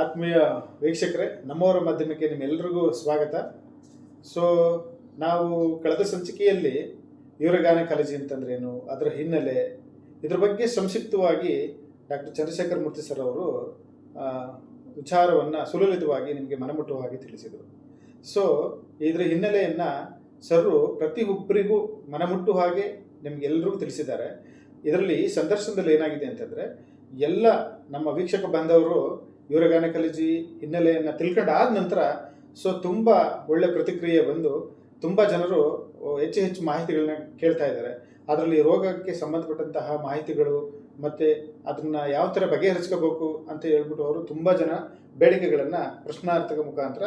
ಆತ್ಮೀಯ ವೀಕ್ಷಕರೇ, ನಮ್ಮವರ ಮಾಧ್ಯಮಕ್ಕೆ ನಿಮ್ಮೆಲ್ಲರಿಗೂ ಸ್ವಾಗತ. ಸೊ ನಾವು ಕಳೆದ ಸಂಚಿಕೆಯಲ್ಲಿ ಯುವರಗಾನ ಕಾಲೇಜಿ ಅಂತಂದ್ರೇನು ಅದರ ಹಿನ್ನೆಲೆ ಇದ್ರ ಬಗ್ಗೆ ಸಂಕ್ಷಿಪ್ತವಾಗಿ ಡಾಕ್ಟರ್ ಚಂದ್ರಶೇಖರ್ ಮೂರ್ತಿ ಸರ್ ಅವರು ವಿಚಾರವನ್ನು ಸುಲಲಿತವಾಗಿ ನಿಮಗೆ ಮನಮುಟ್ಟುವ ಹಾಗೆ ತಿಳಿಸಿದರು. ಸೊ ಇದರ ಹಿನ್ನೆಲೆಯನ್ನು ಸರ್ರು ಪ್ರತಿಯೊಬ್ಬರಿಗೂ ಮನಮುಟ್ಟು ಹಾಗೆ ನಿಮಗೆಲ್ಲರಿಗೂ ತಿಳಿಸಿದ್ದಾರೆ. ಇದರಲ್ಲಿ ಸಂದರ್ಶನದಲ್ಲಿ ಏನಾಗಿದೆ ಅಂತಂದರೆ, ಎಲ್ಲ ನಮ್ಮ ವೀಕ್ಷಕ ಬಾಂಧವರು ಯುವರಗಾನ ಕಲಿಜಿ ಹಿನ್ನೆಲೆಯನ್ನು ತಿಳ್ಕೊಂಡಾದ ನಂತರ ಸೊ ತುಂಬ ಒಳ್ಳೆ ಪ್ರತಿಕ್ರಿಯೆ ಬಂದು ತುಂಬ ಜನರು ಹೆಚ್ಚು ಹೆಚ್ಚು ಮಾಹಿತಿಗಳನ್ನ ಕೇಳ್ತಾ ಇದ್ದಾರೆ. ಅದರಲ್ಲಿ ರೋಗಕ್ಕೆ ಸಂಬಂಧಪಟ್ಟಂತಹ ಮಾಹಿತಿಗಳು ಮತ್ತು ಅದನ್ನು ಯಾವ ಥರ ಬಗೆಹರಿಸ್ಕೋಬೇಕು ಅಂತ ಹೇಳ್ಬಿಟ್ಟು ಅವರು ತುಂಬ ಜನ ಬೇಡಿಕೆಗಳನ್ನು ಪ್ರಶ್ನಾರ್ಥಕ ಮುಖಾಂತರ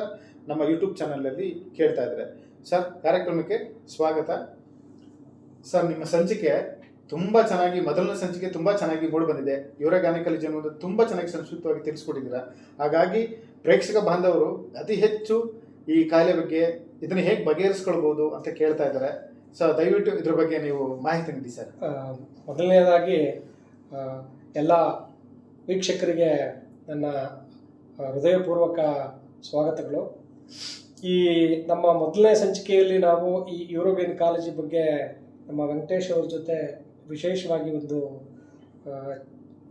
ನಮ್ಮ ಯೂಟ್ಯೂಬ್ ಚಾನಲಲ್ಲಿ ಕೇಳ್ತಾ ಇದ್ದಾರೆ. ಸರ್, ಕಾರ್ಯಕ್ರಮಕ್ಕೆ ಸ್ವಾಗತ. ಸರ್, ನಿಮ್ಮ ಸಂಚಿಕೆ ತುಂಬ ಚೆನ್ನಾಗಿ, ಮೊದಲನೇ ಸಂಚಿಕೆ ತುಂಬ ಚೆನ್ನಾಗಿ ಮೂಡಿ ಬಂದಿದೆ. ಇವರ ಗಾನಕಲಿ ತುಂಬಾ ಚೆನ್ನಾಗಿ ಸಂಸ್ಕೃತವಾಗಿ ತಿಳಿಸ್ಕೊಟ್ಟಿದ್ದೀರಾ. ಹಾಗಾಗಿ ಪ್ರೇಕ್ಷಕ ಬಾಂಧವರು ಅತಿ ಹೆಚ್ಚು ಈ ಕಾಯಿಲೆ ಬಗ್ಗೆ ಇದನ್ನು ಹೇಗೆ ಬಗೆಹರಿಸ್ಕೊಳ್ಬೋದು ಅಂತ ಕೇಳ್ತಾ ಇದ್ದಾರೆ. ಸೊ ದಯವಿಟ್ಟು ಇದ್ರ ಬಗ್ಗೆ ನೀವು ಮಾಹಿತಿ ನೀಡಿ ಸರ್. ಮೊದಲನೇದಾಗಿ ಎಲ್ಲ ವೀಕ್ಷಕರಿಗೆ ನನ್ನ ಹೃದಯಪೂರ್ವಕ ಸ್ವಾಗತಗಳು. ಈ ನಮ್ಮ ಮೊದಲನೇ ಸಂಚಿಕೆಯಲ್ಲಿ ನಾವು ಈ ಯೂರೋಗೈನಕಾಲಜಿ ಬಗ್ಗೆ ನಮ್ಮ ವೆಂಕಟೇಶ್ ಅವ್ರ ಜೊತೆ ವಿಶೇಷವಾಗಿ ಒಂದು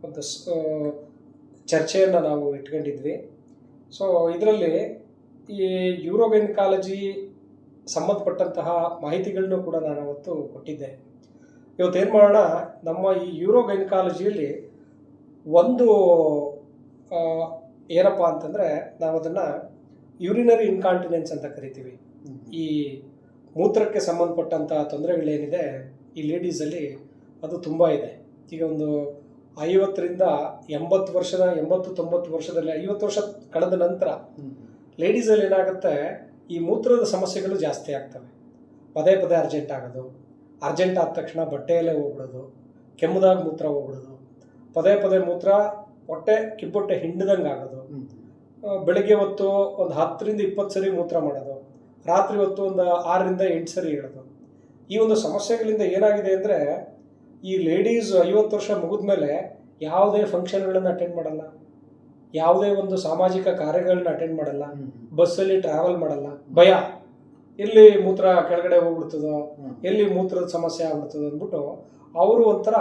ಒಂದು ಚರ್ಚೆಯನ್ನು ನಾವು ಇಟ್ಕೊಂಡಿದ್ವಿ. ಸೊ ಇದರಲ್ಲಿ ಈ ಯೂರೋಗೈನಕಾಲಜಿ ಸಂಬಂಧಪಟ್ಟಂತಹ ಮಾಹಿತಿಗಳನ್ನು ಕೂಡ ನಾನು ಅವತ್ತು ಕೊಟ್ಟಿದ್ದೆ. ಇವತ್ತೇನು ಮಾಡೋಣ, ನಮ್ಮ ಈ ಯೂರೋ ಗೈನಕಾಲಜಿಯಲ್ಲಿ ಒಂದು ಏನಪ್ಪ ಅಂತಂದರೆ ನಾವು ಅದನ್ನು ಯೂರಿನರಿ ಇನ್ಕಾಂಟಿನೆನ್ಸ್ ಅಂತ ಕರಿತೀವಿ. ಈ ಮೂತ್ರಕ್ಕೆ ಸಂಬಂಧಪಟ್ಟಂತಹ ತೊಂದರೆಗಳೇನಿದೆ, ಈ ಲೇಡೀಸಲ್ಲಿ ಅದು ತುಂಬ ಇದೆ. ಈಗ ಒಂದು ಐವತ್ತರಿಂದ ಎಂಬತ್ತು ವರ್ಷದ, ಎಂಬತ್ತು ತೊಂಬತ್ತು ವರ್ಷದಲ್ಲಿ, ಐವತ್ತು ವರ್ಷ ಕಳೆದ ನಂತರ ಲೇಡೀಸಲ್ಲಿ ಏನಾಗುತ್ತೆ, ಈ ಮೂತ್ರದ ಸಮಸ್ಯೆಗಳು ಜಾಸ್ತಿ ಆಗ್ತವೆ. ಪದೇ ಪದೇ ಅರ್ಜೆಂಟ್ ಆಗೋದು ಅರ್ಜೆಂಟ್ ಆದ ತಕ್ಷಣ ಬಟ್ಟೆಯಲ್ಲೇ ಹೋಗ್ಬಿಡೋದು, ಕೆಮ್ಮದಾಗ ಮೂತ್ರ ಹೋಗ್ಬಿಡೋದು, ಪದೇ ಪದೇ ಮೂತ್ರ ಹೊಟ್ಟೆ ಕಿಬ್ಬೊಟ್ಟೆ ಹಿಂಡಿದಂಗೆ ಆಗೋದು. ಬೆಳಗ್ಗೆ ಹೊತ್ತು ಒಂದು ಹತ್ತರಿಂದ ಇಪ್ಪತ್ತು ಸರಿ ಮೂತ್ರ ಮಾಡೋದು, ರಾತ್ರಿ ಹೊತ್ತು ಒಂದು ಆರರಿಂದ ಎಂಟು ಸರಿ ಇಡೋದು. ಈ ಒಂದು ಸಮಸ್ಯೆಗಳಿಂದ ಏನಾಗಿದೆ ಅಂದರೆ ಈ ಲೇಡೀಸ್ ಐವತ್ತು ವರ್ಷ ಮುಗಿದ್ಮೇಲೆ ಯಾವುದೇ ಫಂಕ್ಷನ್ಗಳನ್ನು ಅಟೆಂಡ್ ಮಾಡಲ್ಲ. ಯಾವುದೇ ಒಂದು ಸಾಮಾಜಿಕ ಕಾರ್ಯಗಳನ್ನ ಅಟೆಂಡ್ ಮಾಡಲ್ಲ. ಬಸ್ಸಲ್ಲಿ ಟ್ರಾವೆಲ್ ಮಾಡಲ್ಲ. ಭಯ. ಎಲ್ಲಿ ಮೂತ್ರ ಕೆಳಗಡೆ ಹೋಗ್ಬಿಡ್ತದೋ ಎಲ್ಲಿ ಮೂತ್ರದ ಸಮಸ್ಯೆ ಆಗ್ಬಿಡ್ತದೋ ಅಂದ್ಬಿಟ್ಟು ಅವರು ಒಂಥರ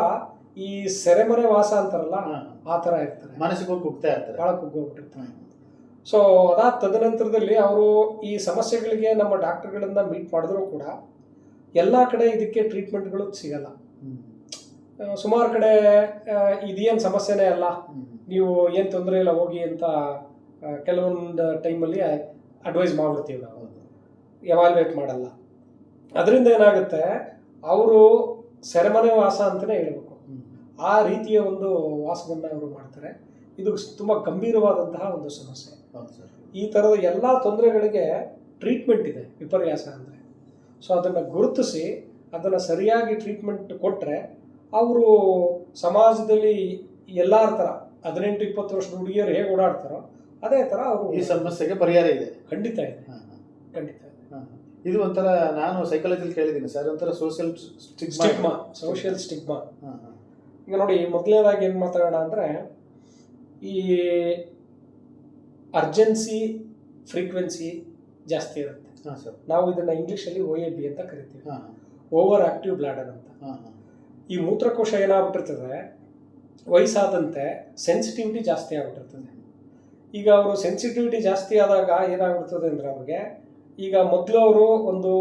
ಈ ಸೆರೆಮನೆ ವಾಸ ಅಂತಾರಲ್ಲ ಆ ಥರ ಇರ್ತಾರೆ. ಮನಸ್ಸಿಗೆ ಕುಗ್ತಾ ಹೋಗ್ತಾ ಇರ್ತಾರೆ. ಭಾಳ ಕುಗ್ಗೋಗ್ಬಿಟ್ಟಿರ್ತಾರೆ ಸೊ ಅದಾದ ತದನಂತರದಲ್ಲಿ ಅವರು ಈ ಸಮಸ್ಯೆಗಳಿಗೆ ನಮ್ಮ ಡಾಕ್ಟರ್ಗಳನ್ನ ಮೀಟ್ ಮಾಡಿದ್ರು ಕೂಡ ಎಲ್ಲ ಕಡೆ ಇದಕ್ಕೆ ಟ್ರೀಟ್ಮೆಂಟ್ಗಳು ಸಿಗಲ್ಲ. ಸುಮಾರು ಕಡೆ ಇದೇನು ಸಮಸ್ಯೆನೇ ಅಲ್ಲ. ನೀವು ಏನು ತೊಂದರೆ ಇಲ್ಲ ಹೋಗಿ ಅಂತ ಕೆಲವೊಂದು ಟೈಮಲ್ಲಿ ಅಡ್ವೈಸ್ ಮಾಡ್ಬಿಡ್ತೀವಿ ನಾವು. ಎವಾಲ್ವೇಟ್ ಮಾಡಲ್ಲ. ಅದರಿಂದ ಏನಾಗುತ್ತೆ ಅವರು ಸೆರೆಮನೆ ವಾಸ ಅಂತಲೇ ಹೇಳಬೇಕು. ಆ ರೀತಿಯ ಒಂದು ವಾಸವನ್ನು ಅವರು ಮಾಡ್ತಾರೆ. ಇದು ತುಂಬ ಗಂಭೀರವಾದಂತಹ ಒಂದು ಸಮಸ್ಯೆ. ಈ ಥರದ ಎಲ್ಲ ತೊಂದರೆಗಳಿಗೆ ಟ್ರೀಟ್ಮೆಂಟ್ ಇದೆ ವಿಪರ್ಯಾಸ ಅಂದರೆ. ಸೊ ಅದನ್ನು ಗುರುತಿಸಿ ಅದನ್ನು ಸರಿಯಾಗಿ ಟ್ರೀಟ್ಮೆಂಟ್ ಕೊಟ್ಟರೆ ಅವರು ಸಮಾಜದಲ್ಲಿ ಎಲ್ಲರ ಥರ ಹದಿನೆಂಟು ಇಪ್ಪತ್ತು ವರ್ಷದ ಹುಡುಗಿಯರು ಹೇಗೆ ಓಡಾಡ್ತಾರೋ ಅದೇ ಥರ ಅವರು ಈ ಸಮಸ್ಯೆಗೆ ಪರಿಹಾರ ಇದೆ. ಖಂಡಿತ ಇದೆ. ಖಂಡಿತ ಇದೆ. ಇದು ಒಂಥರ ನಾನು ಸೈಕಾಲಜಿಲಿ ಕೇಳಿದ್ದೀನಿ ಸರ್ ಒಂಥರ ಸೋಷಿಯಲ್ ಸ್ಟಿಗ್ಮಾ ಸೋಷಿಯಲ್ ಸ್ಟಿಗ್ಮಾ ಈಗ ನೋಡಿ ಮೊದಲನೇದಾಗಿ ಏನು ಮಾತಾಡೋಣ ಅಂದರೆ ಈ ಅರ್ಜೆನ್ಸಿ ಫ್ರೀಕ್ವೆನ್ಸಿ ಜಾಸ್ತಿ ಇರುತ್ತೆ. ಹಾಂ ಸರ್. ನಾವು ಇದನ್ನು ಇಂಗ್ಲೀಷಲ್ಲಿ ಒ ಎ ಬಿ ಅಂತ ಕರಿತೀವಿ. ಓವರ್ ಆಕ್ಟಿವ್ ಬ್ಲಾಡರ್ ಅಂತ. ಹಾಂ ಹಾಂ. ಈ ಮೂತ್ರಕೋಶ ಏನಾಗ್ಬಿಟ್ಟಿರ್ತದೆ ವಯಸ್ಸಾದಂತೆ ಸೆನ್ಸಿಟಿವಿಟಿ ಜಾಸ್ತಿ ಆಗ್ಬಿಟ್ಟಿರ್ತದೆ ಈಗ ಅವರು ಸೆನ್ಸಿಟಿವಿಟಿ ಜಾಸ್ತಿ ಆದಾಗ ಏನಾಗ್ಬಿಡ್ತದೆ ಅಂದರೆ ಅವ್ರಿಗೆ ಈಗ ಮೊದಲು ಅವರು ಒಂದು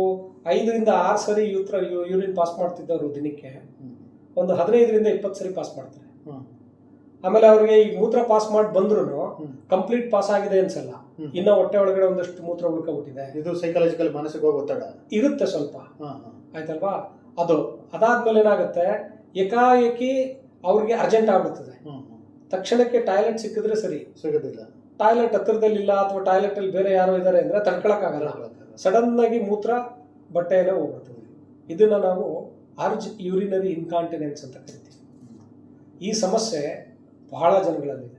ಐದರಿಂದ ಆರು ಸರಿ ಯೂತ್ರ ಯೂರಿನ್ ಪಾಸ್ ಮಾಡ್ತಿದ್ದವರು ದಿನಕ್ಕೆ ಒಂದು ಹದಿನೈದರಿಂದ ಇಪ್ಪತ್ತು ಸರಿ ಪಾಸ್ ಮಾಡ್ತಾರೆ. ಆಮೇಲೆ ಅವ್ರಿಗೆ ಈಗ ಮೂತ್ರ ಪಾಸ್ ಮಾಡಿ ಬಂದ್ರು. ಕಂಪ್ಲೀಟ್ ಪಾಸ್ ಆಗಿದೆ ಅನ್ಸಲ್ಲ. ಇನ್ನ ಹೊಟ್ಟೆ ಒಳಗಡೆ ಒಂದಷ್ಟು ಮೂತ್ರ ಉಳ್ಕೊಬಿಟ್ಟಿದೆ ಇದು ಸೈಕಾಲಜಿಕಲ್ ಮನಸ್ಸಿಗೆ ಹೋಗೋ ಒತ್ತಡ ಇರುತ್ತೆ ಸ್ವಲ್ಪ ಆಯ್ತಲ್ವಾ ಅದು ಅದಾದ್ಮೇಲೆ ಏನಾಗುತ್ತೆ? ಏಕಾಏಕಿ ಅವ್ರಿಗೆ ಅರ್ಜೆಂಟ್ ಆಗ್ಬಿಡ್ತದೆ. ತಕ್ಷಣಕ್ಕೆ ಟಾಯ್ಲೆಟ್ ಸಿಕ್ಕಿದ್ರೆ ಸರಿ. ಸಿಗೋದಿಲ್ಲ. ಟಾಯ್ಲೆಟ್ ಹತ್ತಿರದಲ್ಲಿಲ್ಲ ಅಥವಾ ಟಾಯ್ಲೆಟ್ ಅಲ್ಲಿ ಬೇರೆ ಯಾರೋ ಇದ್ದಾರೆ ಅಂದ್ರೆ ತಡ್ಕೊಳಕ್ಕಾಗಲ್ಲ. ಸಡನ್ ಆಗಿ ಮೂತ್ರ ಬಟ್ಟೆಯಲ್ಲೇ ಹೋಗ್ಬಿಡ್ತದೆ. ಇದನ್ನ ನಾವು ಅರ್ಜ್ ಯೂರಿನರಿ ಇನ್ಕಾಂಟಿನೆನ್ಸ್ ಅಂತ ಕರಿತೀವಿ. ಈ ಸಮಸ್ಯೆ ಬಹಳ ಜನಗಳಲ್ಲಿದೆ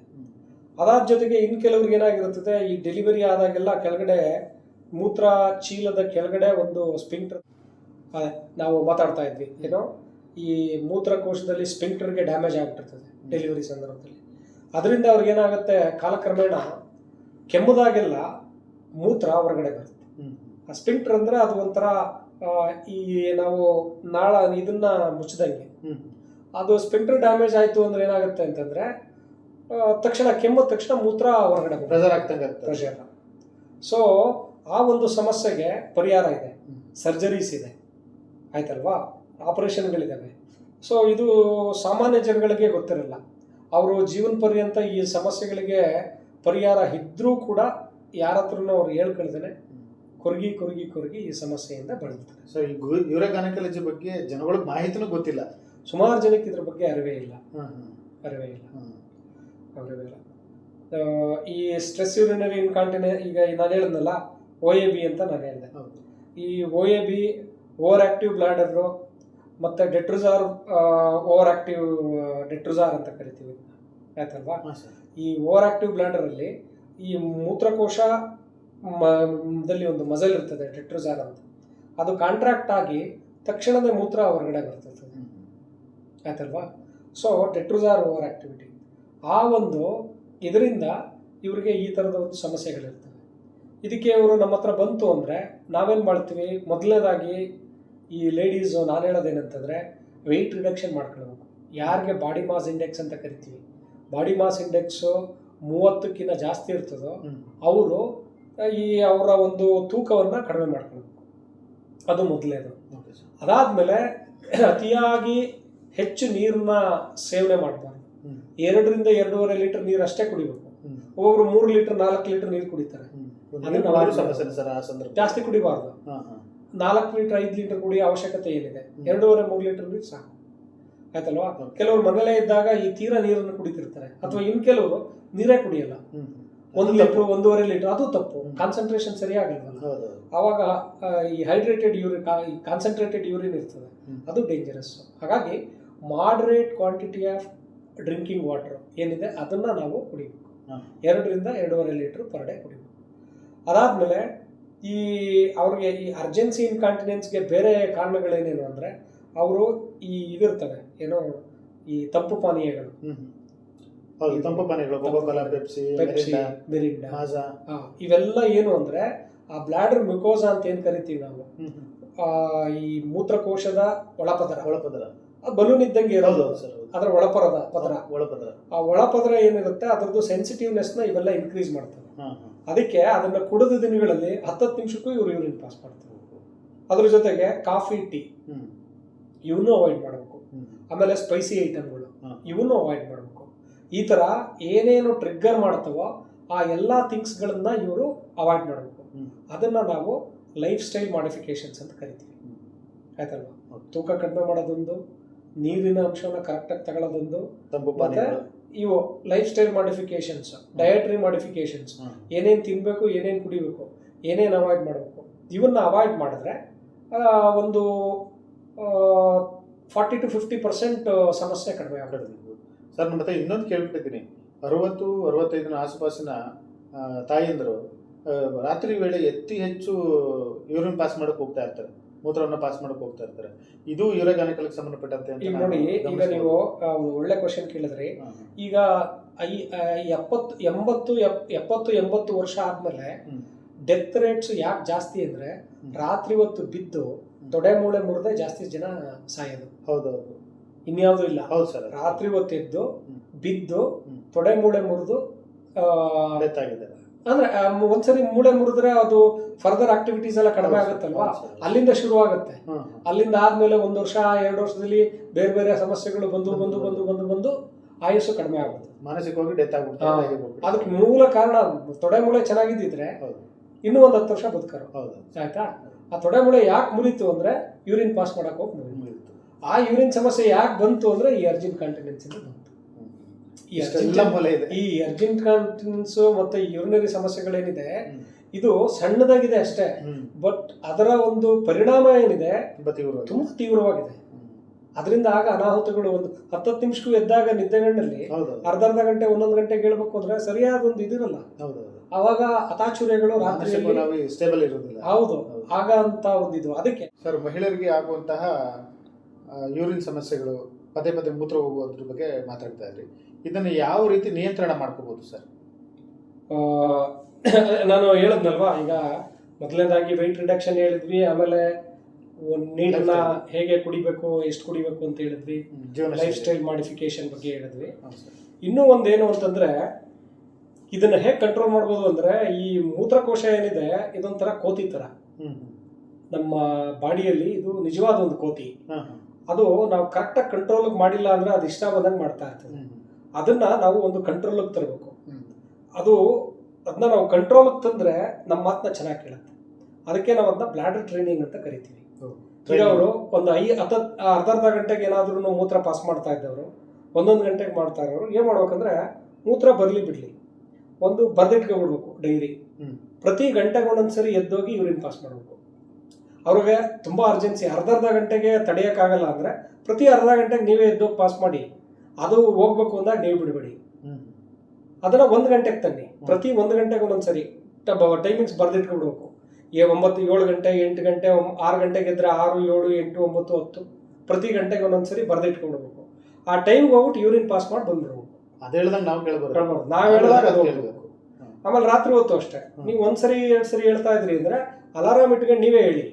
ಅದಾದ ಜೊತೆಗೆ ಇನ್ನು ಕೆಲವ್ರಿಗೆ ಏನಾಗಿರುತ್ತದೆ ಈ ಡೆಲಿವರಿ ಆದಾಗೆಲ್ಲ ಕೆಳಗಡೆ ಮೂತ್ರ ಚೀಲದ ಕೆಳಗಡೆ ಒಂದು ಸ್ಪಿಂಕ್ಟರ್ ನಾವು ಮಾತಾಡ್ತಾ ಇದ್ವಿ. ಏನೋ ಈ ಮೂತ್ರಕೋಶದಲ್ಲಿ ಸ್ಪಿಂಕ್ಟರ್ಗೆ ಡ್ಯಾಮೇಜ್ ಆಗಿಬಿಟ್ಟಿರ್ತದೆ ಡೆಲಿವರಿ ಸಂದರ್ಭದಲ್ಲಿ. ಅದರಿಂದ ಅವ್ರಿಗೇನಾಗುತ್ತೆ ಕಾಲಕ್ರಮೇಣ ಕೆಮ್ಮದಾಗೆಲ್ಲ ಮೂತ್ರ ಹೊರಗಡೆ ಬರುತ್ತೆ. ಆ ಸ್ಪಿಂಕ್ಟರ್ ಅಂದ್ರೆ ಅದು ಒಂಥರ ಈ ನಾವು ನಾಳ ಇದನ್ನ ಮುಚ್ಚಿದಂಗೆ. ಅದು ಸ್ಪಿಂಕ್ಟರ್ ಡ್ಯಾಮೇಜ್ ಆಯ್ತು ಅಂದ್ರೆ ಏನಾಗುತ್ತೆ ಅಂತಂದ್ರೆ ತಕ್ಷಣ ಕೆಮ್ಮದ ತಕ್ಷಣ ಮೂತ್ರ ಹೊರಗಡೆ ಪ್ರೆಷರ್ ಆಗ್ತಂಗೆ ಪ್ರೆಷರ್ ಸೊ ಆ ಒಂದು ಸಮಸ್ಯೆಗೆ ಪರಿಹಾರ ಇದೆ. ಸರ್ಜರೀಸ್ ಇದೆ. ಆಯ್ತಲ್ವಾ? ಆಪರೇಷನ್ಗಳಿದ್ದಾವೆ. ಸೊ ಇದು ಸಾಮಾನ್ಯ ಜನಗಳಿಗೆ ಗೊತ್ತಿರಲ್ಲ. ಅವರು ಜೀವನ ಪರ್ಯಂತ ಈ ಸಮಸ್ಯೆಗಳಿಗೆ ಪರಿಹಾರ ಇದ್ರೂ ಕೂಡ ಯಾರ ಹತ್ರನೂ ಅವ್ರು ಹೇಳ್ಕೊಳ್ದೇನೆ ಕೊರಗಿ ಕೊರಗಿ ಕೊರಗಿ ಈ ಸಮಸ್ಯೆಯಿಂದ ಬಳಲ್ತಾರೆ. ಸೊ ಈ ಯೂರ ಗೈನಕಾಲಜಿ ಬಗ್ಗೆ ಜನಗಳಿಗೆ ಮಾಹಿತಿನೂ ಗೊತ್ತಿಲ್ಲ. ಸುಮಾರು ಜನಕ್ಕೆ ಇದ್ರ ಬಗ್ಗೆ ಅರಿವೇ ಇಲ್ಲ. ಅರಿವೇ ಇಲ್ಲ. ಅರಿವೇ ಇಲ್ಲ. ಈ ಸ್ಟ್ರೆಸ್ ಯೂರಿನರಿ ಇನ್ಕಾಂಟಿನೆ ಈಗ ನಾನು ಹೇಳಿದ್ನಲ್ಲ ಓ ಎ ಬಿ ಅಂತ ನಾನು ಹೇಳಿದೆ. ಈ O A B over active bladder ಮತ್ತು ಡೆಟ್ರುಸಾರ್ ಓವರ್ ಆಕ್ಟಿವ್ ಡೆಟ್ರುಸಾರ್ ಅಂತ ಕರಿತೀವಿ. ಆಯ್ತಲ್ವಾ ಈ ಓವರ್ ಆಕ್ಟಿವ್ ಬ್ಲ್ಯಾಂಡರಲ್ಲಿ ಈ ಮೂತ್ರಕೋಶ ದಲ್ಲಿ ಒಂದು ಮಜಲ್ ಇರ್ತದೆ ಡೆಟ್ರುಜಾರ್ ಅಂತ. ಅದು ಕಾಂಟ್ರಾಕ್ಟ್ ಆಗಿ ತಕ್ಷಣದ ಮೂತ್ರ ಹೊರಗಡೆ ಬರ್ತದೆ. ಆಯ್ತಲ್ವಾ ಸೊ ಟೆಟ್ರುಜಾರ್ ಓವರ್ ಆಕ್ಟಿವಿಟಿ ಆ ಒಂದು ಇದರಿಂದ ಇವರಿಗೆ ಈ ಥರದ ಒಂದು ಸಮಸ್ಯೆಗಳಿರ್ತವೆ. ಇದಕ್ಕೆ ಇವರು ನಮ್ಮ ಹತ್ರ ಬಂತು ಅಂದರೆ ನಾವೇನು ಮಾಡ್ತೀವಿ? ಮೊದಲನೇದಾಗಿ ಈ ಲೇಡೀಸು ನಾನು ಹೇಳೋದೇನಂತಂದರೆ ವೆಯ್ಟ್ ರಿಡಕ್ಷನ್ ಮಾಡ್ಕೊಳ್ಬೇಕು. ಯಾರಿಗೆ ಬಾಡಿ ಮಾಸ್ ಇಂಡೆಕ್ಸ್ ಅಂತ ಕರಿತೀವಿ? ಬಾಡಿ ಮಾಸ್ ಇಂಡೆಕ್ಸು ಮೂವತ್ತಕ್ಕಿಂತ ಜಾಸ್ತಿ ಇರ್ತದೋ ಅವರು ಈ ಅವರ ಒಂದು ತೂಕವನ್ನು ಕಡಿಮೆ ಮಾಡ್ಕೊಳ್ಬೇಕು. ಅದು ಮೊದಲೇದು. ಅದಾದಮೇಲೆ ಅತಿಯಾಗಿ ಹೆಚ್ಚು ನೀರನ್ನ ಸೇವನೆ ಮಾಡಬಾರ್ದು. ಎರಡರಿಂದ ಎರಡೂವರೆ ಲೀಟರ್ ನೀರು ಅಷ್ಟೇ ಕುಡಿಬೇಕು. ಒಬ್ಬರು ಒಬ್ಬೊಬ್ರು ಮೂರು ಲೀಟರ್ ನಾಲ್ಕು ಲೀಟರ್ ನೀರು ಕುಡಿತಾರೆ. ಜಾಸ್ತಿ ಕುಡಿಬಾರ್ದು. ನಾಲ್ಕು ಲೀಟರ್ ಐದು ಲೀಟರ್ ಕುಡಿಯೋ ಅವಶ್ಯಕತೆ ಏನಿದೆ. ಎರಡೂವರೆ ಮೂರು ಲೀಟರ್ ನೀರು ಸಾಕು. ಆಯ್ತಲ್ವಾ. ಕೆಲವರು ಮನೇಲೇ ಇದ್ದಾಗ ಈ ತೀರ ನೀರನ್ನು ಕುಡಿತಿರ್ತಾರೆ. ಅಥವಾ ಇನ್ ಕೆಲವರು ನೀರೇ ಕುಡಿಯಲ್ಲ. ಒಂದು ಲೀಟರ್ ಒಂದೂವರೆ ಲೀಟರ್ ಅದು ತಪ್ಪು. ಕಾನ್ಸಂಟ್ರೇಷನ್ ಸರಿಯಾಗಿಲ್ಲ ಅವಾಗ ಆವಾಗ ಈ ಹೈಡ್ರೇಟೆಡ್ ಯೂರಿನ್ ಕಾನ್ಸಂಟ್ರೇಟೆಡ್ ಯೂರಿನ್ ಇರ್ತದೆ. ಅದು ಡೇಂಜರಸ್ ಹಾಗಾಗಿ moderate quantity of drinking water ಏನಿದೆ ಅದನ್ನು ನಾವು ಕುಡಿಬೇಕು. ಎರಡರಿಂದ ಎರಡೂವರೆ ಲೀಟ್ರ್ ಪರ್ ಡೇ ಕುಡಿಬೇಕು. ಅದಾದಮೇಲೆ ಈ ಅವ್ರಿಗೆ ಈ ಅರ್ಜೆನ್ಸಿ ಇನ್ಕಾಂಟಿನೆನ್ಸ್ಗೆ ಬೇರೆ ಕಾರಣಗಳೇನೇನು ಅಂದರೆ ಅವರು ಈ ಇದಿರ್ತವೆ ಏನೋ ಈ ತಂಪು ಪಾನೀಯಗಳು. ಹೌದು ತಂಪು ಪಾನೀಯಗಳು ಪೆಪ್ಸಿ ಪೆಪ್ಸಿ ಮೆರಿಂಡಾ ಮಾಜಾ ಇವೆಲ್ಲ ಏನು ಅಂದರೆ ಆ ಬ್ಲಾಡರ್ ಮ್ಯುಕೋಸಾ ಅಂತ ಏನು ಕರಿತೀವಿ ನಾವು? ಈ ಮೂತ್ರಕೋಶದ ಒಳಪದರ. ಒಳಪದರ. ಬಲೂನ್ ಇದ್ದಂಗೆ ಇರೋದು. ಅದರ ಒಳಪರದ ಪದರ. ಒಳಪದರ. ಆ ಒಳಪದರ ಏನಿರುತ್ತೆ ಅದರದ್ದು ಸೆನ್ಸಿಟಿವ್ನೆಸ್ನ ಇವೆಲ್ಲ ಇನ್ಕ್ರೀಸ್ ಹಾ ಅದಕ್ಕೆ ಅದನ್ನ ಕುಡಿದ ದಿನಗಳಲ್ಲಿ ಹತ್ತತ್ತು ನಿಮಿಷಕ್ಕೂ ಇವರು ಯೂರಿನ್ ಪಾಸ್ ಮಾಡ್ತಾರೆ. ಅದ್ರ ಜೊತೆಗೆ ಕಾಫಿ ಟೀ ಇವನು ಇವನ್ನೂ ಅವಾಯ್ಡ್ ಮಾಡಬೇಕು ಆಮೇಲೆ ಸ್ಪೈಸಿ ಐಟಮ್ಗಳು ಇವನ್ನು ಇವನ್ನೂ ಅವಾಯ್ಡ್ ಮಾಡಬೇಕು. ಈ ಥರ ಏನೇನು ಟ್ರಿಗ್ಗರ್ ಮಾಡ್ತವೋ ಆ ಎಲ್ಲ ಥಿಂಗ್ಸ್ಗಳನ್ನ ಇವರು ಅವಾಯ್ಡ್ ಮಾಡಬೇಕು. ಅದನ್ನು ನಾವು ಲೈಫ್ ಸ್ಟೈಲ್ ಮಾಡಿಫಿಕೇಶನ್ಸ್ ಅಂತ ಕರಿತೀವಿ. ಆಯ್ತಲ್ವಾ. ತೂಕ ಕಡಿಮೆ ಮಾಡೋದೊಂದು ನೀರಿನ ಅಂಶವನ್ನು ಕರೆಕ್ಟಾಗಿ ತಗೊಳ್ಳೋದೊಂದು ಮತ್ತೆ ಇವು lifestyle modifications dietary modifications. ಏನೇನು ತಿನ್ನಬೇಕು ಏನೇನು ಕುಡಿಬೇಕು ಏನೇನು ಅವಾಯ್ಡ್ ಮಾಡಬೇಕು ಇವನ್ನ ಅವಾಯ್ಡ್ ಮಾಡಿದ್ರೆ ಒಂದು ಫಾರ್ಟಿ ಟು ಫಿಫ್ಟಿ ಪರ್ಸೆಂಟ್ ಸಮಸ್ಯೆ ಕಡಿಮೆ ಆಗುತ್ತೆ. ಸರ್ ಮತ್ತೆ ಇನ್ನೊಂದು ಕೇಳ್ಬಿಟ್ಟಿದ್ದೀನಿ ಅರವತ್ತು ಅರವತ್ತೈದನ ಆಸುಪಾಸಿನ ತಾಯಿಯಂದರು ತಾಯಂದಿರು ರಾತ್ರಿ ವೇಳೆ ಅತಿ ಹೆಚ್ಚು ಯೂರಿನ್ ಪಾಸ್ ಮಾಡೋಕೆ ಹೋಗ್ತಾ ಇರ್ತಾರೆ ಮೂತ್ರವನ್ನ ಪಾಸ್ ಮಾಡಕ್ ಹೋಗ್ತಾ ಇರ್ತಾರೆ. ಇದು ಯೂರಗಾನಿಕಲ್ಗೆ ಸಂಬಂಧಪಟ್ಟಂತೆ ಈಗ ನೋಡಿ ಈಗ ನೀವು ಒಂದು ಒಳ್ಳೆ ಕ್ವಶನ್ ಕೇಳಿದ್ರಿ ಈಗ ಐ ಎಪ್ಪತ್ತು ಎಂಬತ್ತು ಎಪ್- ಎಪ್ಪತ್ತು ಎಂಬತ್ತು ವರ್ಷ ಆದ್ಮೇಲೆ. ಡೆತ್ ರೇಟ್ಸ್ ಯಾಕೆ ಜಾಸ್ತಿ ಅಂದ್ರೆ ರಾತ್ರಿ ಹೊತ್ತು ಬಿದ್ದು ತೊಡೆ ಮೂಳೆ ಮುರಿದ್ರೆ ಜಾಸ್ತಿ ಜನ ಸಾಯೋದು. ಹೌದೌದು. ಇನ್ಯಾವುದೂ ಇಲ್ಲ. ಹೌದು ಸರ್ ರಾತ್ರಿ ಹೊತ್ತು ಎದ್ದು ಬಿದ್ದು. ತೊಡೆ ಮೂಳೆ ಮುರಿದು ಡೆತ್ ಆಗಿದೆ. ಅಂದ್ರೆ ಒಂದ್ಸರಿ ಮೂಳೆ ಮುರಿದ್ರೆ ಅದು ಫರ್ದರ್ ಆಕ್ಟಿವಿಟೀಸ್ ಎಲ್ಲ ಕಡಿಮೆ ಆಗುತ್ತಲ್ವಾ? ಅಲ್ಲಿಂದ ಶುರು ಆಗುತ್ತೆ. ಅಲ್ಲಿಂದ ಆದ್ಮೇಲೆ ಒಂದು ವರ್ಷ ಎರಡು ವರ್ಷದಲ್ಲಿ ಬೇರೆ ಬೇರೆ ಸಮಸ್ಯೆಗಳು ಬಂದು ಬಂದು ಬಂದು ಬಂದು ಬಂದು ಆಯುಸ್ಸು ಕಡಿಮೆ ಆಗುತ್ತೆ. ಮಾನಸಿಕವಾಗಿ ಡೆತ್ ಆಗುತ್ತೆ ಅದಕ್ಕೆ ಮೂಲ ಕಾರಣ ತೊಡೆ ಮೂಳೆ ಚೆನ್ನಾಗಿದ್ದಿದ್ರೆ ಇನ್ನೂ ಒಂದು ಹತ್ತು ವರ್ಷ ಬದುಕರು. ಹೌದು. ಆಯ್ತಾ? ಆ ತೊಡೆ ಮೂಳೆ ಯಾಕೆ ಮುರಿತು ಅಂದ್ರೆ ಯೂರಿನ್ ಪಾಸ್ ಮಾಡಕ್ ಹೋಗಿ ಮುರಿತು. ಆ ಯೂರಿನ್ ಸಮಸ್ಯೆ ಯಾಕೆ ಬಂತು ಅಂದ್ರೆ ಈ ಅರ್ಜಿನ್ ಕಾಂಟಿನೆನ್ಸ್ ಇಂದ ಬಂತು. ಈ ಅರ್ಜೆಂಟ್ ಕಾಂಟಿನ್ಸ್ ಮೂಲೆ ಇದೆ. ಈ ಅರ್ಜಿನ್ ಕಾಂಟಿನೆನ್ಸ್ ಮತ್ತೆ ಯೂರಿನರಿ ಸಮಸ್ಯೆಗಳೇನಿದೆ. ಇದು ಸಣ್ಣದಾಗಿದೆ ಅಷ್ಟೇ. ಬಟ್ ಅದರ ಒಂದು ಪರಿಣಾಮ ಏನಿದೆ ತುಂಬಾ ತೀವ್ರವಾಗಿದೆ. ಅದರಿಂದ ಆಗ ಅನಾಹುತಗಳು ಒಂದು ಹತ್ತತ್ತು ನಿಮಿಷಕ್ಕೂ ಎದ್ದಾಗ ನಿದ್ದೆಗಣ್ಣಲ್ಲಿ ಹೌದು ಅರ್ಧ ಅರ್ಧ ಗಂಟೆ ಒಂದೊಂದು ಗಂಟೆ ಹೇಳ್ಬೇಕು ಅಂದ್ರೆ ಸರಿಯಾದ ಒಂದು ಇದಿರಲ್ಲ. ಹೌದು ಅವಾಗ ಹತಾಚುರ್ಯಗಳು ಸ್ಟೇಬಲ್ ಇರೋದಿಲ್ಲ ಹೌದು. ಆಗ ಅಂತ ಒಂದು ಇದು. ಅದಕ್ಕೆ ಸರ್ ಮಹಿಳೆಯರಿಗೆ ಆಗುವಂತಹ ಯೂರಿನ್ ಸಮಸ್ಯೆಗಳು ಪದೇ ಪದೇ ಮೂತ್ರ ಹೋಗುವುದ್ರ ಬಗ್ಗೆ ಮಾತಾಡ್ತಾ ಇದ್ರಿ. ಇದನ್ನು ಯಾವ ರೀತಿ ನಿಯಂತ್ರಣ ಮಾಡ್ಕೋಬಹುದು ಸರ್ ಆ, ನಾನು ಹೇಳಿದ್ನಲ್ವಾ ಈಗ ಮೊದಲನೇದಾಗಿ ವೆಯ್ಟ್ ರಿಡಕ್ಷನ್ ಹೇಳಿದ್ವಿ ಆಮೇಲೆ ನೀರನ್ನ ಹೇಗೆ ಕುಡಿಬೇಕು ಎಷ್ಟು ಕುಡಿಬೇಕು ಅಂತ ಹೇಳಿದ್ವಿ ಲೈಫ್ ಸ್ಟೈಲ್ ಮಾಡಿಫಿಕೇಶನ್ ಬಗ್ಗೆ ಹೇಳಿದ್ವಿ. ಇನ್ನೂ ಒಂದೇನು ಅಂತಂದ್ರೆ ಇದನ್ನ ಹೇಗೆ ಕಂಟ್ರೋಲ್ ಮಾಡ್ಬೋದು ಅಂದ್ರೆ ಈ ಮೂತ್ರಕೋಶ ಏನಿದೆ ಇದೊಂಥರ ಕೋತಿ ತರ. ನಮ್ಮ ಬಾಡಿಯಲ್ಲಿ ಇದು ನಿಜವಾದ ಒಂದು ಕೋತಿ. ಅದು ನಾವು ಕರೆಕ್ಟಾಗಿ ಕಂಟ್ರೋಲ್ ಮಾಡಿಲ್ಲ ಅಂದ್ರೆ ಅದು ಇಷ್ಟ ಬಂದಂಗೆ ಮಾಡ್ತಾ ಇರ್ತದೆ. ಅದನ್ನ ನಾವು ಒಂದು ಕಂಟ್ರೋಲ್ಗೆ ತರಬೇಕು. ಅದು ಅದನ್ನ ನಾವು ಕಂಟ್ರೋಲ್ಗೆ ತಂದ್ರೆ ನಮ್ಮ ಮಾತನ್ನ ಚೆನ್ನಾಗಿ ಕೇಳುತ್ತೆ. ಅದಕ್ಕೆ ನಾವು ಅದನ್ನ ಬ್ಲಾಡರ್ ಟ್ರೈನಿಂಗ್ ಅಂತ ಕರಿತೀವಿ. ಅವರು ಒಂದು ಐ ಅರ್ಧ ಅರ್ಧ ಗಂಟೆಗೆ ಏನಾದ್ರೂ ಮೂತ್ರ ಪಾಸ್ ಮಾಡ್ತಾ ಇದ್ದವರು ಒಂದೊಂದು ಗಂಟೆಗೆ ಮಾಡ್ತಾ ಇರೋರು ಏನು ಮಾಡ್ಬೇಕಂದ್ರೆ ಮೂತ್ರ ಬರಲಿ ಬಿಡಲಿ. ಒಂದು ಬರ್ದಿಟ್ಕೊಬಿಡ್ಬೇಕು ಡೈರಿ. ಪ್ರತಿ ಗಂಟೆಗೆ ಒಂದೊಂದ್ಸರಿ ಎದ್ದೋಗಿ ಯೂರಿನ್ ಪಾಸ್ ಮಾಡಬೇಕು. ಅವ್ರಿಗೆ ತುಂಬ ಅರ್ಜೆನ್ಸಿ ಅರ್ಧ ಅರ್ಧ ಗಂಟೆಗೆ ತಡೆಯೋಕ್ಕಾಗಲ್ಲ ಅಂದರೆ ಪ್ರತಿ ಅರ್ಧ ಗಂಟೆಗೆ ನೀವೇ ಎದ್ದೋಗಿ ಪಾಸ್ ಮಾಡಿ. ಅದು ಹೋಗ್ಬೇಕು ಅಂದಾಗ ನೀವು ಬಿಡಬೇಡಿ. ಅದನ್ನ ಒಂದು ಗಂಟೆಗೆ ತನ್ನಿ. ಪ್ರತಿ ಒಂದು ಗಂಟೆಗೆ ಒಂದೊಂದ್ಸರಿ. ಟೈಮಿಂಗ್ಸ್ ಬರ್ದಿಟ್ಕೊಬಿಡ್ಬೇಕು ಏ ಒಂಬತ್ತು ಏಳು ಗಂಟೆ ಎಂಟು ಗಂಟೆ ಆರು ಗಂಟೆಗೆ ಇದ್ರೆ ಆರು ಏಳು ಎಂಟು ಒಂಬತ್ತು ಹತ್ತು. ಪ್ರತಿ ಗಂಟೆಗೆ ಒಂದೊಂದ್ಸರಿ ಬರ್ದಿಟ್ಕೊಬಿಡ್ಬೇಕು ಆ ಟೈಮ್ಗೆ ಹೋಗ್ಬಿಟ್ಟು ಯೂರಿನ್ ಪಾಸ್ ಮಾಡಿ ಬಂದ್ಬಿಡ್ಬೇಕು. ಅದು ಹೇಳ್ದಂಗೆ ನಾವು ಕೇಳ್ಬೋದು. ನಾವು ಹೇಳಿದಾಗ ಅದು. ಆಮೇಲೆ ರಾತ್ರಿ ಹೊತ್ತು ಅಷ್ಟೇ. ನೀವು ಒಂದ್ಸರಿ ಎರಡು ಸರಿ ಹೇಳ್ತಾ ಇದ್ರಿ ಅಂದ್ರೆ ಅಲಾರಾಮ್ ಇಟ್ಕೊಂಡು ನೀವೇ ಹೇಳಿ.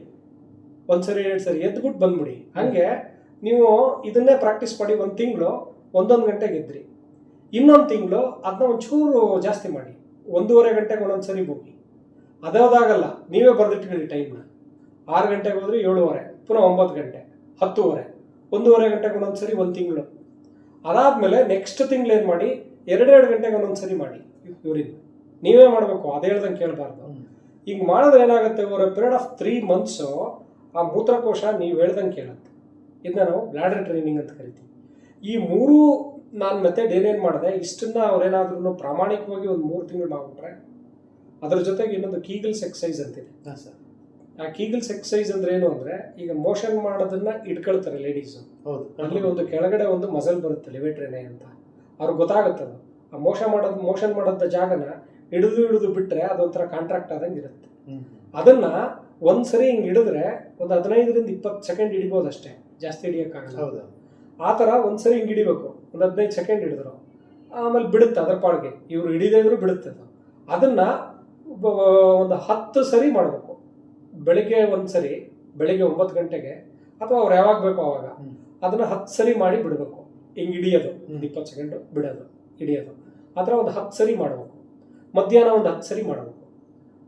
ಒಂದ್ಸರಿ ಎರಡು ಸರಿ ಎದ್ಬಿಟ್ಟು ಬಂದ್ಬಿಡಿ. ಹಂಗೆ ನೀವು ಇದನ್ನೇ ಪ್ರಾಕ್ಟೀಸ್ ಮಾಡಿ ಒಂದು ತಿಂಗಳು ಒಂದೊಂದು ಗಂಟೆಗೆ ಇದ್ರಿ ಇನ್ನೊಂದು ತಿಂಗಳು ಅದನ್ನ ಒಂಚೂರು ಜಾಸ್ತಿ ಮಾಡಿ. ಒಂದೂವರೆ ಗಂಟೆಗೆ ಒಂದೊಂದ್ಸರಿ ಹೋಗಿ ಅದಾದಾಗಲ್ಲ ನೀವೇ ಬರೆದಿಟ್ಕೊಳ್ಳಿ ಟೈಮ್ನ ಆರು ಗಂಟೆಗೆ ಹೋದ್ರೆ ಏಳುವರೆ ಪುನಃ ಒಂಬತ್ತು ಗಂಟೆ ಹತ್ತುವರೆ ಒಂದೂವರೆ ಗಂಟೆಗೆ ಒಂದೊಂದ್ಸರಿ ಒಂದು ತಿಂಗಳು. ಅದಾದ್ಮೇಲೆ ನೆಕ್ಸ್ಟ್ ತಿಂಗಳು ಏನು ಮಾಡಿ ಎರಡೆರಡು ಗಂಟೆಗೆ ಒಂದೊಂದ್ಸರಿ ಮಾಡಿ ಇವರಿಂದ ನೀವೇ ಮಾಡಬೇಕು ಅದು ಹೇಳ್ದಂಗೆ ಕೇಳಬಾರ್ದು. ಹಿಂಗೆ ಈಗ ಮಾಡಿದ್ರೆ ಏನಾಗುತ್ತೆ over period of three months ಆ ಮೂತ್ರಕೋಶ ನೀವು ಹೇಳ್ದಂಗೆ ಕೇಳುತ್ತೆ. ಇದನ್ನ ನಾವು ಬ್ಲಾಡರ್ ಟ್ರೈನಿಂಗ್ ಅಂತ ಕರಿತೀವಿ. ಈ ಮೂರು ನಾನು ಮೆಥಡ್ ಏನೇನು ಮಾಡಿದೆ ಇಷ್ಟನ್ನ ಅವ್ರೇನಾದ್ರೂ ಪ್ರಾಮಾಣಿಕವಾಗಿ ಒಂದು ಮೂರು ತಿಂಗಳು ಮಾಡಿಬಿಟ್ರೆ ಅದ್ರ ಜೊತೆಗೆ ಇನ್ನೊಂದು ಕೀಗಲ್ಸ್ ಎಕ್ಸಸೈಸ್ ಅಂತಿದೆ ಹಾಂ ಸರ್. ಆ ಕೀಗಲ್ಸ್ ಎಕ್ಸಸೈಸ್ ಅಂದ್ರೆ ಏನು ಅಂದ್ರೆ ಈಗ ಮೋಷನ್ ಮಾಡೋದನ್ನ ಇಟ್ಕೊಳ್ತಾರೆ ಲೇಡೀಸು ಹೌದು. ಅಲ್ಲಿ ಒಂದು ಕೆಳಗಡೆ ಒಂದು ಮಸಲ್ ಬರುತ್ತೆ ಲಿವೇಟ್ರೇನೆ ಅಂತ. ಅವ್ರಿಗೆ ಗೊತ್ತಾಗುತ್ತೆ ಅದು ಆ ಮೋಷನ್ ಮಾಡೋದು ಮೋಷನ್ ಮಾಡೋದ ಜಾಗನ ಹಿಡಿದು ಹಿಡಿದು ಬಿಟ್ರೆ ಅದೊಂಥರ ಕಾಂಟ್ರಾಕ್ಟ್ ಆದಂಗೆ ಇರುತ್ತೆ. ಅದನ್ನ ಒಂದ್ಸರಿ ಹಿಂಗೆ ಹಿಡಿದ್ರೆ ಒಂದು ಹದಿನೈದರಿಂದ ಇಪ್ಪತ್ತು ಸೆಕೆಂಡ್ ಹಿಡಿಬೋದು ಅಷ್ಟೇ. ಜಾಸ್ತಿ ಹಿಡಿಯೋಕ್ಕಾಗಲ್ಲ ಹೌದು. ಆ ಥರ ಒಂದ್ಸರಿ ಹಿಂಗೆ ಹಿಡಿಬೇಕು. ಒಂದು ಹದಿನೈದು ಸೆಕೆಂಡ್ ಹಿಡಿದ್ರು. ಆಮೇಲೆ ಬಿಡುತ್ತೆ ಅದ್ರ ಪಾಡಿಗೆ. ಇವ್ರು ಹಿಡಿದೇ ಇದ್ರು ಬಿಡುತ್ತೆ ಅದು. ಅದನ್ನು ಒಂದು ಹತ್ತು ಸರಿ ಮಾಡಬೇಕು. ಬೆಳಿಗ್ಗೆ ಒಂದು ಸರಿ ಬೆಳಿಗ್ಗೆ ಒಂಬತ್ತು ಗಂಟೆಗೆ ಅಥವಾ ಅವ್ರು ಯಾವಾಗ ಬೇಕೋ ಅವಾಗ. ಅದನ್ನು ಹತ್ತು ಸರಿ ಮಾಡಿ ಬಿಡಬೇಕು. ಹಿಂಗೆ ಹಿಡಿಯೋದು. ಒಂದು ಇಪ್ಪತ್ತು ಸೆಕೆಂಡು ಬಿಡೋದು ಹಿಡಿಯೋದು. ಆ ಥರ ಒಂದು ಹತ್ತು ಸರಿ ಮಾಡಬೇಕು. ಮಧ್ಯಾಹ್ನ ಒಂದು ಹತ್ತು ಸರಿ ಮಾಡಬೇಕು.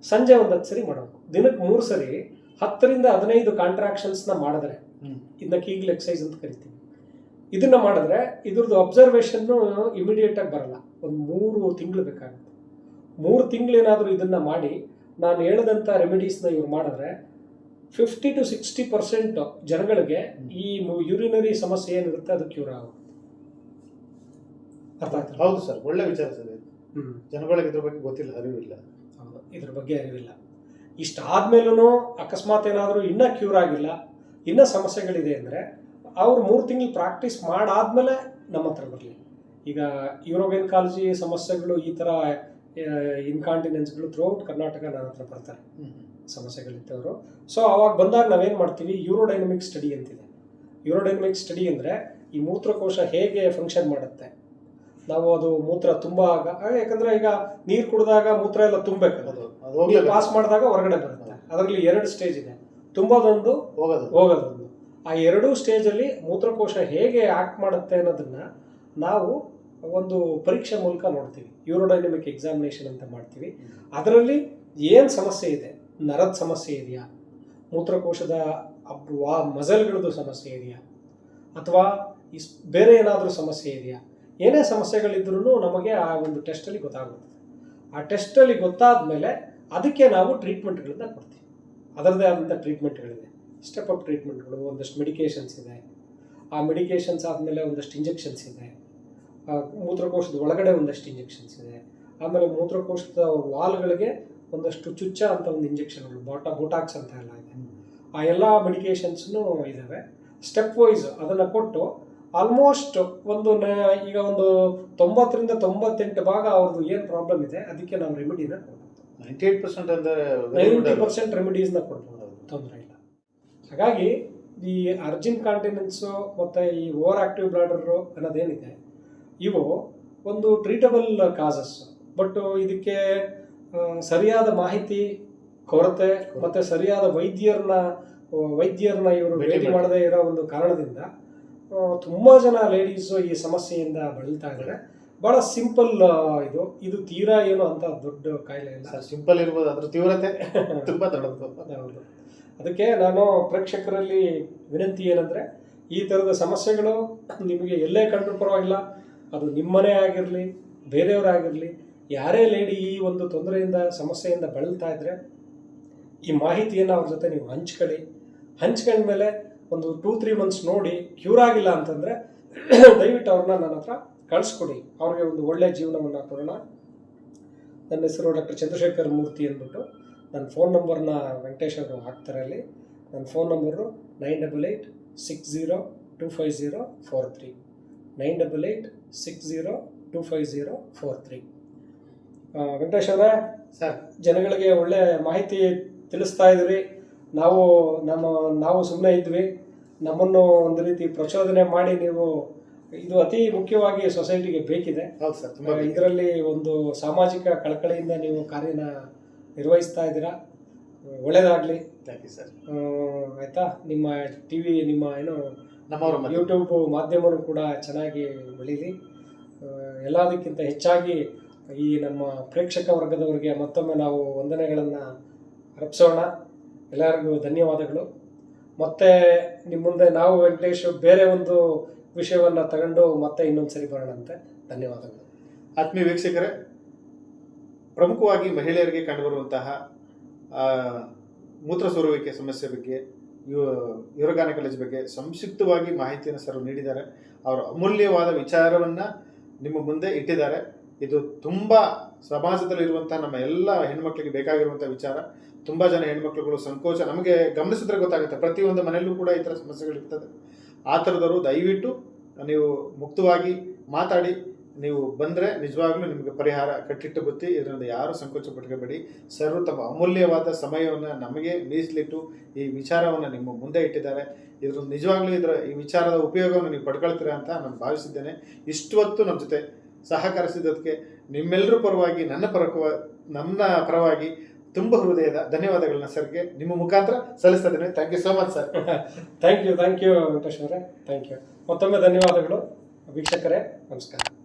ಸಂಜೆ ಒಂದು ಹತ್ತು ಸರಿ ಮಾಡಬೇಕು. ದಿನಕ್ಕೆ ಮೂರು ಸರಿ ಹತ್ತರಿಂದ ಹದಿನೈದು ಕಾಂಟ್ರಾಕ್ಷನ್ಸ್ನ ಮಾಡಿದ್ರೆ. ಇದನ್ನ ಕೀಗ್ಲ್ ಎಕ್ಸೈಸ್ ಅಂತ ಕರಿತೀವಿ. ಇದನ್ನ ಮಾಡಿದ್ರೆ ಇದ್ರದ್ದು ಅಬ್ಸರ್ವೇಷನ್ನು ಇಮಿಡಿಯೇಟ್ ಆಗಿ ಬರಲ್ಲ. ಒಂದು ಮೂರು ತಿಂಗಳು ಬೇಕಾಗುತ್ತೆ. ಮೂರು ತಿಂಗಳೇನಾದರೂ ಇದನ್ನ ಮಾಡಿ ನಾನು ಹೇಳಿದಂಥ ರೆಮಿಡೀಸ್ನ ಇವ್ರು ಮಾಡಿದ್ರೆ ಫಿಫ್ಟಿ ಟು ಸಿಕ್ಸ್ಟಿ ಪರ್ಸೆಂಟ್ ಜನಗಳಿಗೆ ಈ ಯೂರಿನರಿ ಸಮಸ್ಯೆ ಏನಿರುತ್ತೆ ಅದು ಕ್ಯೂರ್ ಆಗುತ್ತೆ. ಅರ್ಥ ಆಯ್ತಾ? ಹೌದು ಸರ್ ಒಳ್ಳೆ ವಿಚಾರ ಸರ್ ಜನಗಳಿಗೆ ಇದ್ರ ಬಗ್ಗೆ ಗೊತ್ತಿಲ್ಲ ಅರಿವಿಲ್ಲ. ಹೌದು ಇದ್ರ ಬಗ್ಗೆ ಅರಿವಿಲ್ಲ. ಇಷ್ಟಾದ್ಮೇಲೂ ಅಕಸ್ಮಾತ್ ಏನಾದರೂ ಇನ್ನೂ ಕ್ಯೂರ್ ಆಗಿಲ್ಲ ಇನ್ನೂ ಸಮಸ್ಯೆಗಳಿದೆ ಅಂದರೆ ಅವ್ರು ಮೂರು ತಿಂಗಳು ಪ್ರಾಕ್ಟೀಸ್ ಮಾಡಾದ್ಮೇಲೆ ನಮ್ಮ ಹತ್ರ ಬರಲಿ. ಈಗ ಯೂರೋಪಿಯನ್ ಕಾಳಜಿ ಸಮಸ್ಯೆಗಳು ಈ ಥರ ಇನ್ಕಾಂಟಿನೆನ್ಸ್ಗಳು ಥ್ರೂಔಟ್ ಕರ್ನಾಟಕ ನನ್ನ ಹತ್ರ ಬರ್ತಾರೆ. ಸಮಸ್ಯೆಗಳಿದ್ದವರು ಸೊ ಅವಾಗ ಬಂದಾಗ ನಾವೇನು ಮಾಡ್ತೀವಿ? ಯೂರೋಡೈನಮಿಕ್ ಸ್ಟಡಿ ಅಂತಿದೆ. ಯೂರೋಡೈನಮಿಕ್ ಸ್ಟಡಿ ಅಂದರೆ ಈ ಮೂತ್ರಕೋಶ ಹೇಗೆ ಫಂಕ್ಷನ್ ಮಾಡುತ್ತೆ? ನಾವು ಅದು ಮೂತ್ರ ತುಂಬ ಯಾಕಂದ್ರೆ ಈಗ ನೀರು ಕುಡಿದಾಗ ಮೂತ್ರ ಎಲ್ಲ ತುಂಬಬೇಕು. ಅದು ಪಾಸ್ ಮಾಡಿದಾಗ ಹೊರಗಡೆ ಬರುತ್ತೆ. ಅದರಲ್ಲಿ ಎರಡು ಸ್ಟೇಜ್ ಇದೆ. ತುಂಬೋದೊಂದು ಹೋಗೋದು. ಹೋಗೋದೊಂದು. ಆ ಎರಡೂ ಸ್ಟೇಜಲ್ಲಿ ಮೂತ್ರಕೋಶ ಹೇಗೆ ಆ್ಯಕ್ಟ್ ಮಾಡುತ್ತೆ ಅನ್ನೋದನ್ನು ನಾವು ಒಂದು ಪರೀಕ್ಷೆ ಮೂಲಕ ನೋಡ್ತೀವಿ. ಯೂರೋಡೈನಮಿಕ್ ಎಕ್ಸಾಮಿನೇಷನ್ ಅಂತ ಮಾಡ್ತೀವಿ. ಅದರಲ್ಲಿ ಏನು ಸಮಸ್ಯೆ ಇದೆ? ನರದ ಸಮಸ್ಯೆ ಇದೆಯಾ? ಮೂತ್ರಕೋಶದ ವಾ ಮಜಲ್ಗಳದ್ದು ಸಮಸ್ಯೆ ಇದೆಯಾ? ಅಥವಾ ಇಸ್ ಬೇರೆ ಏನಾದರೂ ಸಮಸ್ಯೆ ಇದೆಯಾ? ಏನೇ ಸಮಸ್ಯೆಗಳಿದ್ರೂ ನಮಗೆ ಆ ಒಂದು ಟೆಸ್ಟಲ್ಲಿ ಗೊತ್ತಾಗುತ್ತೆ. ಆ ಟೆಸ್ಟಲ್ಲಿ ಗೊತ್ತಾದ ಮೇಲೆ ಅದಕ್ಕೆ ನಾವು ಟ್ರೀಟ್ಮೆಂಟ್ಗಳನ್ನ ಕೊಡ್ತೀವಿ. ಅದರದೇ ಆದಂಥ ಟ್ರೀಟ್ಮೆಂಟ್ಗಳಿದೆ ಸ್ಟೆಪ್ ಅಪ್ ಟ್ರೀಟ್ಮೆಂಟ್ಗಳು ಒಂದಷ್ಟು ಮೆಡಿಕೇಶನ್ಸ್ ಇದೆ. ಆ ಮೆಡಿಕೇಶನ್ಸ್ ಆದಮೇಲೆ ಒಂದಷ್ಟು ಇಂಜೆಕ್ಷನ್ಸ್ ಇದೆ. ಮೂತ್ರಕೋಶದ ಒಳಗಡೆ ಒಂದಷ್ಟು ಇಂಜೆಕ್ಷನ್ಸ್ ಇದೆ. ಆಮೇಲೆ ಮೂತ್ರಕೋಶದ ವಾಲ್ಗಳಿಗೆ ಒಂದಷ್ಟು ಚುಚ್ಚ ಅಂತ ಒಂದು ಇಂಜೆಕ್ಷನ್ಗಳು ಬಾಟಾ ಬೋಟಾಕ್ಸ್ ಅಂತ ಎಲ್ಲ ಇದೆ. ಆ ಎಲ್ಲ ಮೆಡಿಕೇಶನ್ಸ್ನು ಇದ್ದಾವೆ ಸ್ಟೆಪ್ ವೈಸ್ ಅದನ್ನು ಕೊಟ್ಟು ಆಲ್ಮೋಸ್ಟ್ ಒಂದು ಈಗ ಒಂದು ತೊಂಬತ್ತರಿಂದ ತೊಂಬತ್ತೆಂಟು ಭಾಗ ಅವ್ರದ್ದು ಏನು ಪ್ರಾಬ್ಲಮ್ ಇದೆ ಅದಕ್ಕೆ ನಾವು ರೆಮಿಡಿನ ಕೊಡ್ಬೋದು 98% ಅಂದ್ರೆ very good ನೈಂಟಿ. ಪರ್ಸೆಂಟ್ ರೆಮಿಡೀಸ್ನ ಕೊಡ್ಬೋದು. ತೊಂದರೆ ಹಾಗಾಗಿ ಈ ಅರ್ಜಿನ್ ಕಾಂಟಿನೆನ್ಸು ಮತ್ತು ಈ ಓವರ್ ಆಕ್ಟಿವ್ ಬ್ಲಾಡರು ಅನ್ನೋದೇನಿದೆ ಇವು ಒಂದು ಟ್ರೀಟಬಲ್ ಕಾಸಸ್ ಬಟ್ ಇದಕ್ಕೆ ಸರಿಯಾದ ಮಾಹಿತಿ ಕೊರತೆ ಮತ್ತೆ ಸರಿಯಾದ ವೈದ್ಯರನ್ನ ವೈದ್ಯರನ್ನ ಇವರು ಭೇಟಿ ಮಾಡದೇ ಇರೋ ಒಂದು ಕಾರಣದಿಂದ ತುಂಬ ಜನ ಲೇಡೀಸು ಈ ಸಮಸ್ಯೆಯಿಂದ ಬಳಲ್ತಾ ಇದ್ದಾರೆ. ಬಹಳ ಸಿಂಪಲ್ ಇದು. ಇದು ತೀರಾ ಏನು ಅಂತ ದೊಡ್ಡ ಕಾಯಿಲೆ ಇಲ್ಲ. ಸಿಂಪಲ್ ಇರ್ಬೋದು ಅದ್ರ ತೀವ್ರತೆ ತುಂಬಾ ದೊಡ್ಡದು. ಅದಕ್ಕೆ ನಾನು ಪ್ರೇಕ್ಷಕರಲ್ಲಿ ವಿನಂತಿ ಏನಂದ್ರೆ, ಈ ಥರದ ಸಮಸ್ಯೆಗಳು ನಿಮಗೆ ಎಲ್ಲೇ ಕಂಡ್ರೂ ಪರವಾಗಿಲ್ಲ, ಅದು ನಿಮ್ಮನೇ ಆಗಿರಲಿ ಬೇರೆಯವರಾಗಿರಲಿ ಯಾರೇ ಲೇಡಿ ಈ ಒಂದು ತೊಂದರೆಯಿಂದ, ಸಮಸ್ಯೆಯಿಂದ ಬಳಲ್ತಾ ಇದ್ದರೆ ಈ ಮಾಹಿತಿಯನ್ನು ಅವ್ರ ಜೊತೆ ನೀವು ಹಂಚ್ಕೊಳ್ಳಿ. ಹಂಚ್ಕೊಂಡ್ಮೇಲೆ ಒಂದು ಟೂ ತ್ರೀ ಮಂತ್ಸ್ ನೋಡಿ ಕ್ಯೂರ್ ಆಗಿಲ್ಲ ಅಂತಂದರೆ, ದಯವಿಟ್ಟು ಅವ್ರನ್ನ ನನ್ನ ಹತ್ರ ಕಳಿಸ್ಕೊಡಿ. ಅವ್ರಿಗೆ ಒಂದು ಒಳ್ಳೆಯ ಜೀವನವನ್ನು ಕೊಡೋಣ. ನನ್ನ ಹೆಸರು ಡಾಕ್ಟರ್ ಚಂದ್ರಶೇಖರ್ ಮೂರ್ತಿ ಅಂದ್ಬಿಟ್ಟು. ನನ್ನ ಫೋನ್ ನಂಬರ್ನ ವೆಂಕಟೇಶ್ ಅವರು ಹಾಕ್ತಾರೆ ಅಲ್ಲಿ. ನನ್ನ phone number nine double eight six zero two five zero four three nine double eight six zero two five zero four three Venkatesh ಅವರೇ ಸರ್. ಜನಗಳಿಗೆ ಒಳ್ಳೆ ಮಾಹಿತಿ ತಿಳಿಸ್ತಾ ಇದ್ರಿ. ನಾವು ನಮ್ಮ ನಾವು ಸುಮ್ಮನೆ ಇದ್ವಿ. ನಮ್ಮನ್ನು ಒಂದು ರೀತಿ ಪ್ರಚೋದನೆ ಮಾಡಿ ನೀವು ಇದು ಅತಿ ಮುಖ್ಯವಾಗಿ ಸೊಸೈಟಿಗೆ ಬೇಕಿದೆ. ಹೌದು ಸರ್ ತುಂಬ ಇದರಲ್ಲಿ ಒಂದು ಸಾಮಾಜಿಕ ಕಳಕಳಿಯಿಂದ ನೀವು ಕಾರ್ಯನ ನಿರ್ವಹಿಸ್ತಾ ಇದ್ದೀರಾ? ಒಳ್ಳೇದಾಗಲಿ. ಥ್ಯಾಂಕ್ ಯು ಸರ್ ಆಯಿತಾ? ನಿಮ್ಮ ಟಿ ವಿ ನಿಮ್ಮ ಏನು ನಮ್ಮವರ ಯೂಟ್ಯೂಬ್ ಮಾಧ್ಯಮನೂ ಕೂಡ ಚೆನ್ನಾಗಿ ಬೆಳೀಲಿ. ಎಲ್ಲದಕ್ಕಿಂತ ಹೆಚ್ಚಾಗಿ ಈ ನಮ್ಮ ಪ್ರೇಕ್ಷಕ ವರ್ಗದವರಿಗೆ ಮತ್ತೊಮ್ಮೆ ನಾವು ವಂದನೆಗಳನ್ನು ಅರ್ಪಿಸೋಣ. ಎಲ್ಲರಿಗೂ ಧನ್ಯವಾದಗಳು. ಮತ್ತೆ ನಿಮ್ಮ ಮುಂದೆ ನಾವು ವೆಂಕಟೇಶ್ ಬೇರೆ ಒಂದು ವಿಷಯವನ್ನು ತಗೊಂಡು ಮತ್ತೆ ಇನ್ನೊಂದು ಸರಿ ಬರೋಣಂತೆ. ಧನ್ಯವಾದಗಳು. ಆತ್ಮೀಯ ವೀಕ್ಷಕರೇ ಪ್ರಮುಖವಾಗಿ ಮಹಿಳೆಯರಿಗೆ ಕಂಡುಬರುವಂತಹ ಮೂತ್ರ ಸೋರುವಿಕೆ ಸಮಸ್ಯೆ ಬಗ್ಗೆ ಯುವಗಾನ ಕಾಲೇಜ್ ಬಗ್ಗೆ ಸಂಕ್ಷಿಪ್ತವಾಗಿ ಮಾಹಿತಿಯನ್ನು ಸರ್ ನೀಡಿದ್ದಾರೆ. ಅವರ ಅಮೂಲ್ಯವಾದ ವಿಚಾರವನ್ನು ನಿಮ್ಮ ಮುಂದೆ ಇಟ್ಟಿದ್ದಾರೆ. ಇದು ತುಂಬ ಸಮಾಜದಲ್ಲಿರುವಂತಹ, ನಮ್ಮ ಎಲ್ಲ ಹೆಣ್ಮಕ್ಳಿಗೆ ಬೇಕಾಗಿರುವಂಥ ವಿಚಾರ. ತುಂಬ ಜನ ಹೆಣ್ಮಕ್ಳುಗಳು ಸಂಕೋಚ, ನಮಗೆ ಗಮನಿಸಿದ್ರೆ ಗೊತ್ತಾಗುತ್ತೆ. ಪ್ರತಿಯೊಂದು ಮನೆಯಲ್ಲೂ ಕೂಡ ಈ ಥರ ಸಮಸ್ಯೆಗಳಿರ್ತದೆ. ಆ ಥರದವರು ದಯವಿಟ್ಟು ನೀವು ಮುಕ್ತವಾಗಿ ಮಾತಾಡಿ ನೀವು ಬಂದರೆ ನಿಜವಾಗ್ಲೂ ನಿಮಗೆ ಪರಿಹಾರ ಕಟ್ಟಿಟ್ಟು ಬುತ್ತಿ ಇದರಿಂದ ಯಾರು ಸಂಕೋಚ ಪಟ್ಕೋಬೇಡಿ ಸರ್ ತಮ್ಮ ಅಮೂಲ್ಯವಾದ ಸಮಯವನ್ನು ನಮಗೆ ಮೀಸಲಿಟ್ಟು ಈ ವಿಚಾರವನ್ನು ನಿಮ್ಮ ಮುಂದೆ ಇಟ್ಟಿದ್ದಾರೆ. ಇದ್ರ ನಿಜವಾಗ್ಲೂ ಇದರ ಈ ವಿಚಾರದ ಉಪಯೋಗವನ್ನು ನೀವು ಪಡ್ಕೊಳ್ತೀರಾ ಅಂತ ನಾನು ಭಾವಿಸಿದ್ದೇನೆ. ಇಷ್ಟು ಹೊತ್ತು ನಮ್ಮ ಜೊತೆ ಸಹಕರಿಸಿದ್ದಕ್ಕೆ ನಿಮ್ಮೆಲ್ಲರ ಪರವಾಗಿ, ನನ್ನ ಪರಕವ, ನನ್ನ ಪರವಾಗಿ ತುಂಬ ಹೃದಯದ ಧನ್ಯವಾದಗಳನ್ನ ಸರ್ಗೆ ನಿಮ್ಮ ಮುಖಾಂತರ ಸಲ್ಲಿಸ್ತಾ ಇದ್ದೇನೆ. Thank you so much sir thank you thank you Venkatesh ಅವರೇ. ಥ್ಯಾಂಕ್ ಯು ಮತ್ತೊಮ್ಮೆ ಧನ್ಯವಾದಗಳು. ವೀಕ್ಷಕರೇ, ನಮಸ್ಕಾರ.